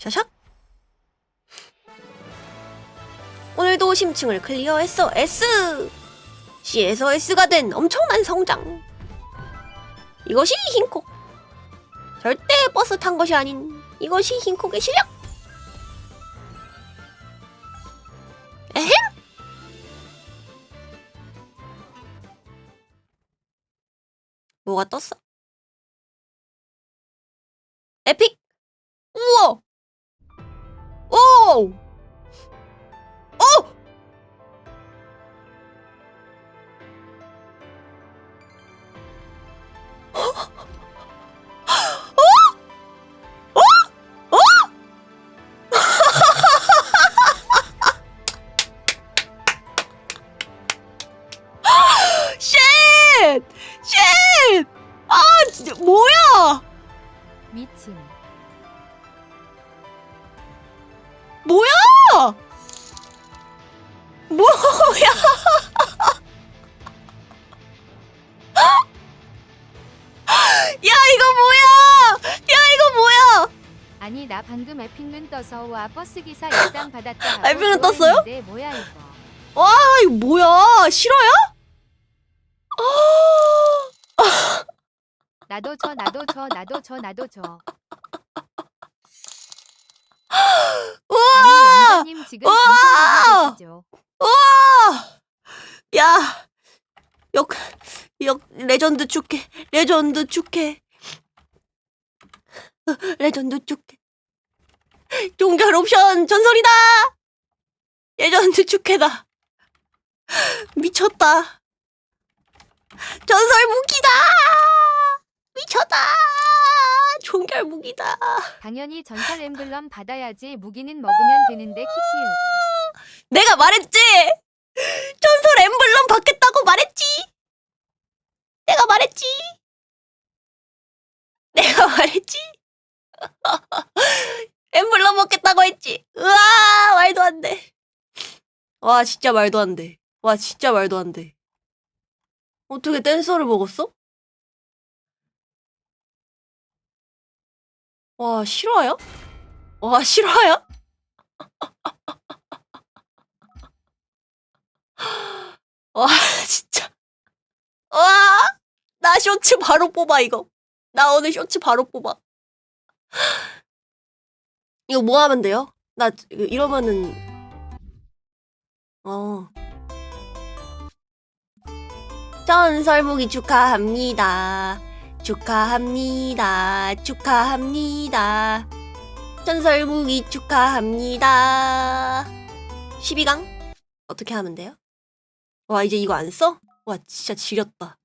샤샥. 오늘도 심층을 클리어했어 S. C에서 S가 된 엄청난 성장. 이것이 흰콕. 절대 버스 탄 것이 아닌 이것이 흰콕의 실력. 에헴. 뭐가 떴어? 에픽. 우와. 오. 오. 쉣! 쉣! 아, 진짜 뭐야? 미친. 뭐야? 야, 이거 뭐야? 야, 이거 뭐야? 아니 나 방금 에픽눈 떠서 와 버스 기사 일당 받았다. 하고 에픽눈 떴어요? 좋아했는데 뭐야 이거. 와, 이거 뭐야? 싫어요? 나도 저 나도 저 나도 저 나도 저. 우와! 아니 영자님 지금 우와! 방송 계시죠? 우와! 야, 역, 역, 레전드 축해, 레전드 축해, 어, 레전드 축해. 종결 옵션 전설이다! 레전드 축해다. 미쳤다. 전설 무기다! 미쳤다! 종결 무기다. 당연히 전설 엠블럼 받아야지 무기는 먹으면 되는데 키키우. 내가 말했지! 전설 엠블럼 받겠다고 말했지! 내가 말했지! 내가 말했지! 엠블럼 먹겠다고 했지! 으아! 말도 안 돼. 와, 진짜 말도 안 돼. 와, 진짜 말도 안 돼. 어떻게 댄서를 먹었어? 와, 실화야? 와, 실화야? 와 진짜. 와나 쇼츠 바로 뽑아 이거. 나 오늘 쇼츠 바로 뽑아. 이거 뭐 하면 돼요? 나 이러면은 어. 전설무기 축하합니다. 축하합니다. 축하합니다. 전설무기 축하합니다. 12강? 어떻게 하면 돼요? 와 이제 이거 안 써? 와 진짜 지렸다